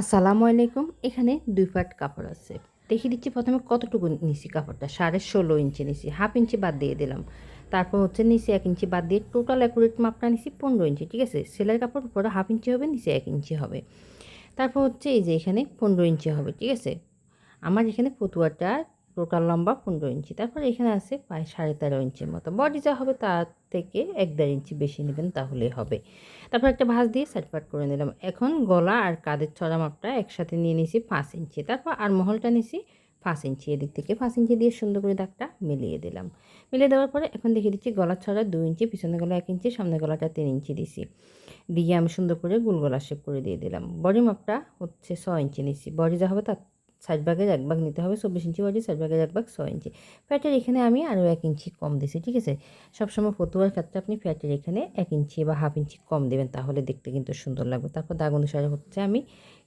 আসসালামু আলাইকুম। এখানে দুই পাট কাপড় আছে। দেখে দিচ্ছি প্রথমে কতটুকু নিছি কাপড়টা। সাড়ে ষোলো ইঞ্চি নিছি হাফ ইঞ্চি বাদ দিয়ে দিলাম। তারপর হচ্ছে নিচে এক ইঞ্চি বাদ দিয়ে টোটাল অ্যাকুরেট মাপটা নিছি পনেরো ইঞ্চি, ঠিক আছে? সেলাই কাপড় উপরে হাফ ইঞ্চি হবে, নিচে এক ইঞ্চি হবে। তারপর হচ্ছে এই যে এখানে পনেরো ইঞ্চি হবে, ঠিক আছে? আমার এখানে পতুয়াটা টোটাল লম্বা পনেরো ইঞ্চি। তারপর এখানে আছে প্রায় সাড়ে তেরো ইঞ্চির মতো। বডি যা হবে তার থেকে এক দেড় ইঞ্চি বেশি নেবেন তাহলেই হবে। তারপর একটা ভাঁজ দিয়ে সাইড পাট করে নিলাম। এখন গলা আর কাদের ছড়া মাপটা একসাথে নিয়ে নিয়েছি পাঁচ ইঞ্চি। তারপর আর মহলটা নিয়েছি পাঁচ ইঞ্চি এদিক থেকে। পাঁচ ইঞ্চি দিয়ে সুন্দর করে দাগটা মিলিয়ে দিলাম। মিলিয়ে দেওয়ার পরে এখন দেখিয়ে দিচ্ছি গলার ছড়া দুই ইঞ্চি, পিছনে গলা এক ইঞ্চি, সামনে গলাটা তিন ইঞ্চি দিছি। দিয়ে আমি সুন্দর করে গোল গলা শেপ করে দিয়ে দিলাম। বডি মাপটা হচ্ছে ছ ইঞ্চি নিচ্ছি বডি যা হবে তার সাইড ভাগের এক ভাগ নিতে হবে চব্বিশ ইঞ্চি বডি সাইড ভাগের এক ভাগ ছয় ইঞ্চি। ফ্যাটের এখানে আমি আরও এক ইঞ্চি কম দিছি, ঠিক আছে? সবসময় ফতুয়ার ক্ষেত্রে আপনি ফ্যাটের এখানে এক ইঞ্চি বা হাফ ইঞ্চি কম দেবেন, তাহলে দেখতে কিন্তু সুন্দর লাগবে। তারপর দাগ অনুসারে হচ্ছে আমি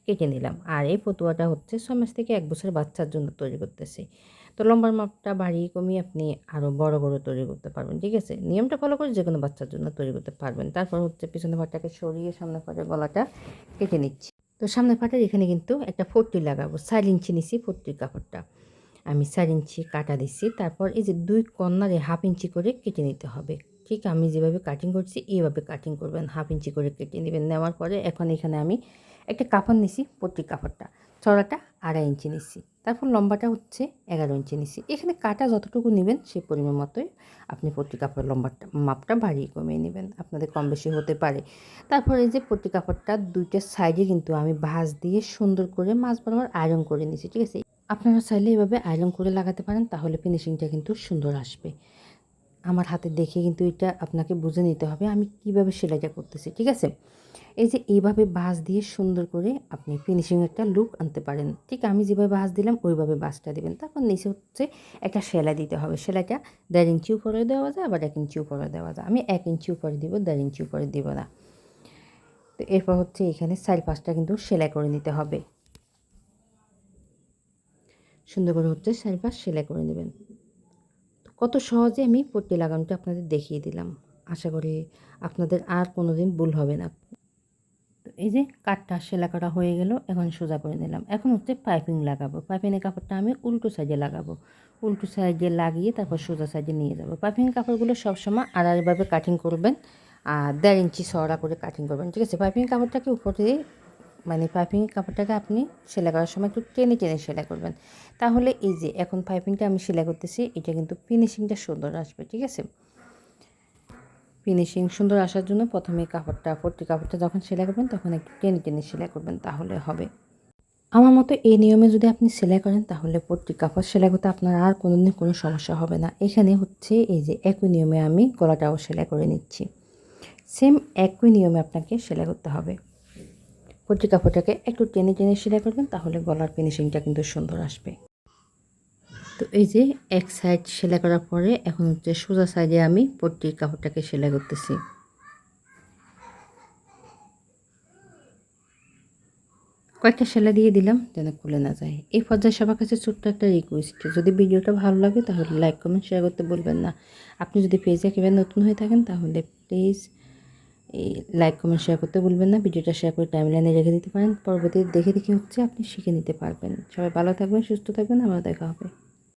কেটে নিলাম। আর এই ফতুয়াটা হচ্ছে ছয় মাস থেকে এক বছর বাচ্চার জন্য তৈরি করতেছি। তো লম্বার মাপটা বাড়িয়ে কমিয়ে আপনি আরও বড় বড় তৈরি করতে পারবেন, ঠিক আছে? নিয়মটা ফলো করে যে কোনো বাচ্চার জন্য তৈরি করতে পারবেন। তারপর হচ্ছে পিছনে পাটটাকে সরিয়ে সামনে পাটে গলাটা কেটে নিচ্ছি। তো সামনের পাটার এখানে কিন্তু একটা ফোরটি লাগাবো, চার ইঞ্চি নিছি ফোরটির কাপড়টা। আমি চার ইঞ্চি কাটা দিচ্ছি তারপর এই যে দুই কর্নারে হাফ ইঞ্চি করে কেটে নিতে হবে। ঠিক আমি যেভাবে কাটিং করছি এইভাবে কাটিং করবেন, হাফ ইঞ্চি করে কেটে নেবেন। নেওয়ার পরে এখন এখানে আমি একটা কাপড় নিছি পট্টির কাপড়টা ছড়াটা আড়াই ইঞ্চি নিছি। তারপর লম্বাটা হচ্ছে এগারো ইঞ্চি নিচে। এখানে কাটা যতটুকু নেবেন সেই পরিমাণ মতোই আপনি পট্টি কাপড়ের লম্বাটা মাপটা বাড়িয়ে কমিয়ে নেবেন। আপনাদের কম বেশি হতে পারে। তারপর এই যে পট্টি কাপড়টা দুইটা সাইডে কিন্তু আমি ভাঁজ দিয়ে সুন্দর করে মাছ বরাবর আয়রন করে নিয়েছি, ঠিক আছে? আপনারা চাইলে এভাবে আয়রন করে লাগাতে পারেন, তাহলে ফিনিশিংটা কিন্তু সুন্দর আসবে। আমার হাতে দেখে কিন্তু এটা আপনাকে বুঝে নিতে হবে আমি কীভাবে সেলাইটা করতেছি, ঠিক আছে? এই যে এইভাবে বাঁশ দিয়ে সুন্দর করে আপনি ফিনিশিং একটা লুক আনতে পারেন, ঠিক? আমি যেভাবে বাঁশ দিলাম ওইভাবে বাঁশটা দেবেন। তারপর নিচে হচ্ছে একটা সেলাই দিতে হবে। সেলাইটা দেড় ইঞ্চি উপরে দেওয়া যায়, আবার এক ইঞ্চি উপরে দেওয়া যায়। আমি এক ইঞ্চি উপরে দিব, দেড় ইঞ্চি উপরে দিব না। তো এরপর হচ্ছে এখানে সাইড পাশটা কিন্তু সেলাই করে নিতে হবে। সুন্দর করে হচ্ছে সাইড পাশ সেলাই করে নেবেন। কত সহজে আমি পট্টি লাগানোটা আপনাদের দেখিয়ে দিলাম। আশা করি আপনাদের আর কোনো দিন ভুল হবে না। এই যে কাঠটা সেলা হয়ে গেল, এখন সোজা করে নিলাম। এখন হচ্ছে পাইপিং লাগাবো। পাইপিংয়ের কাপড়টা আমি উল্টো সাইজে লাগাবো। উল্টো সাইজে লাগিয়ে তারপর সোজা সাইডে নিয়ে যাব। পাইপিংয়ের কাপড়গুলো সবসময় আড়াইভাবে কাটিং করবেন, আর দেড় ইঞ্চি সরা করে কাটিং করবেন। ঠিক আছে? পাইপিং কাপড়টাকে উপরে মানে পাইপিং কাপড়টাকে আপনি সেলাই করার সময় একটু টেনে টেনে সেলাই করবেন। তাহলে এই যে এখন পাইপিংটা আমি সেলাই করতেছি, এটা কিন্তু ফিনিশিংটা সুন্দর আসবে, ঠিক আছে? ফিনিশিং সুন্দর আসার জন্য প্রথমে কাপড়টা, পট্টি কাপড়টা যখন সেলাই করবেন, তখন একটু টেনে টেনে সেলাই করবেন, তাহলে হবে। আমার মতো এই নিয়মে যদি আপনি সেলাই করেন, তাহলে পট্টি কাপড় সেলাই করতে আপনার আর কোনো দিন কোনো সমস্যা হবে না। এখানে হচ্ছে এই যে একই নিয়মে আমি গলাটাও সেলাই করে নিচ্ছি। সেম একই নিয়মে আপনাকে সেলাই করতে হবে। পট্টি কাপড়টাকে একটু টেনে টেনে সেলাই করবেন, তাহলে গলার ফিনিশিংটা কিন্তু সুন্দর আসবে। তো এই যে এক সাইড সেলাই করার পরে এখন হচ্ছে সোজা সাইডে আমি পট্টির কাপড়টাকে সেলাই করতেছি। কয়েকটা সেলাই দিয়ে দিলাম যেন খুলে না যায়। এই পর্যায়ে সবার কাছে ছোট্ট একটা রিকোয়েস্ট যদি ভিডিওটা ভালো লাগে তাহলে লাইক কমেন্ট শেয়ার করতে বলবেন না। আপনি যদি পেজে একেবারে নতুন হয়ে থাকেন তাহলে প্লিজ এই লাইক কমেন্ট শেয়ার করতে ভুলবেন না। ভিডিওটা শেয়ার করে টাইমলাইনে রেখে দিতে পারেন। পরবর্তীতে দেখে দেখে হচ্ছে আপনি শিখে নিতে পারবেন। সবাই ভালো থাকবেন, সুস্থ থাকবেন। আবার দেখা হবে।